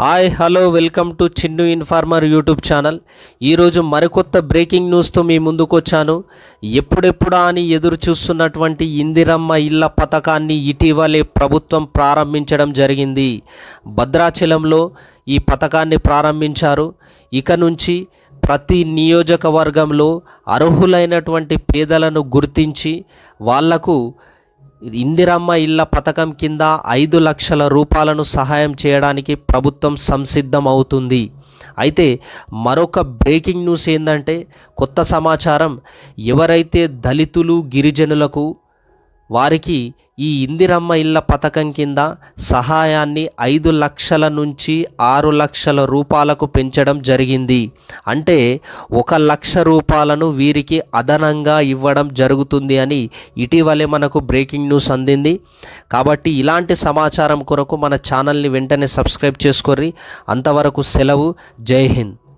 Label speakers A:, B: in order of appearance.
A: Hi hello welcome to Chinnu informer YouTube channel. ఈరోజు మరికొత్త breaking న్యూస్తో మీ ముందుకు వచ్చాను ఎప్పుడెప్పుడా అని ఎదురు చూస్తున్నటువంటి ఇందిరమ్మ ఇళ్ళ పథకాన్ని ఇటీవలే ప్రభుత్వం ప్రారంభించడం జరిగింది. భద్రాచలంలో ఈ పథకాన్ని ప్రారంభించారు. ఇక నుంచి ప్రతి నియోజకవర్గంలో అర్హులైనటువంటి పేదలను గుర్తించి వాళ్ళకు ఇందిరమ్మ ఇళ్ళ పథకం కింద ఐదు లక్షల రూపాయలను సహాయం చేయడానికి ప్రభుత్వం సంసిద్ధం అవుతుంది అయితే మరొక బ్రేకింగ్ న్యూస్ ఏంటంటే కొత్త సమాచారం ఎవరైతే దళితులు గిరిజనులకు వారికి ఈ ఇందిరమ్మ ఇళ్ళ పథకం కింద సహాయాన్ని ఐదు లక్షల నుంచి ఆరు లక్షల రూపాయలకు పెంచడం జరిగింది. అంటే ఒక లక్ష రూపాయలను వీరికి అదనంగా ఇవ్వడం జరుగుతుంది అని ఇటీవలే మనకు బ్రేకింగ్ న్యూస్ అందింది. కాబట్టి ఇలాంటి సమాచారం కొరకు మన ఛానల్ని వెంటనే సబ్స్క్రైబ్ చేసుకోర్రి. అంతవరకు సెలవు. జై హింద్.